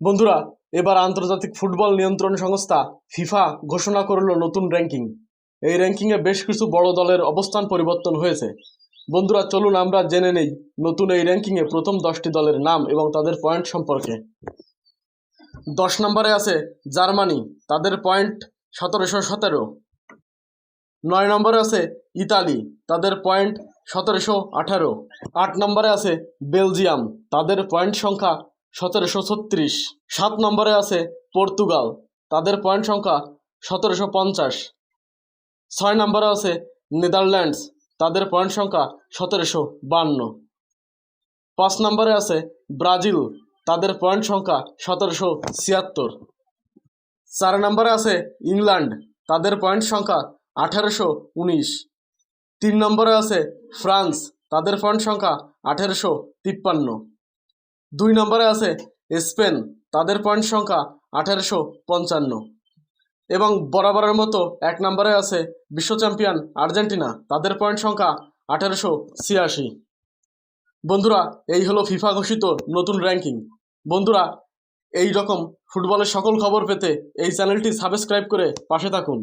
বন্ধুরা, এবার আন্তর্জাতিক ফুটবল নিয়ন্ত্রণ সংস্থা ফিফা ঘোষণা করল নতুন র্যাঙ্কিং এই র্যাঙ্কিংয়ে বেশ কিছু বড় দলের অবস্থান পরিবর্তন হয়েছে। বন্ধুরা, চলুন আমরা জেনে নেই নতুন এই র্যাঙ্কিংয়ে প্রথম দশটি দলের নাম এবং তাদের পয়েন্ট সম্পর্কে। দশ নম্বরে আছে জার্মানি, তাদের পয়েন্ট সতেরোশো সতেরো। নয় নম্বরে আছে ইতালি, তাদের পয়েন্ট সতেরোশো আঠারো। আট নম্বরে আছে বেলজিয়াম, তাদের পয়েন্ট সংখ্যা সতেরোশো ছত্রিশ। সাত নম্বরে আছে পর্তুগাল। তাদের পয়েন্ট সংখ্যা সতেরোশো পঞ্চাশ। ছয় নম্বরে আছে নেদারল্যান্ডস। তাদের পয়েন্ট সংখ্যা সতেরোশো বান্ন। পাঁচ নম্বরে আছে ব্রাজিল। তাদের পয়েন্ট সংখ্যা সতেরোশো ছিয়াত্তর। চার নম্বরে আছে ইংল্যান্ড। তাদের পয়েন্ট সংখ্যা আঠারোশো উনিশ। তিন নম্বরে আছে ফ্রান্স। তাদের পয়েন্ট সংখ্যা আঠেরোশো তিপ্পান্ন। দুই নম্বরে আছে স্পেন, তাদের পয়েন্ট সংখ্যা আঠারোশো পঞ্চান্ন। এবং বরাবরের মতো এক নম্বরে আছে বিশ্ব চ্যাম্পিয়ন আর্জেন্টিনা, তাদের পয়েন্ট সংখ্যা আঠারোশো ছিয়াশি। বন্ধুরা, এই হলো ফিফা ঘোষিত নতুন র্যাঙ্কিং বন্ধুরা, এই রকম ফুটবলের সকল খবর পেতে এই চ্যানেলটি সাবস্ক্রাইব করে পাশে থাকুন।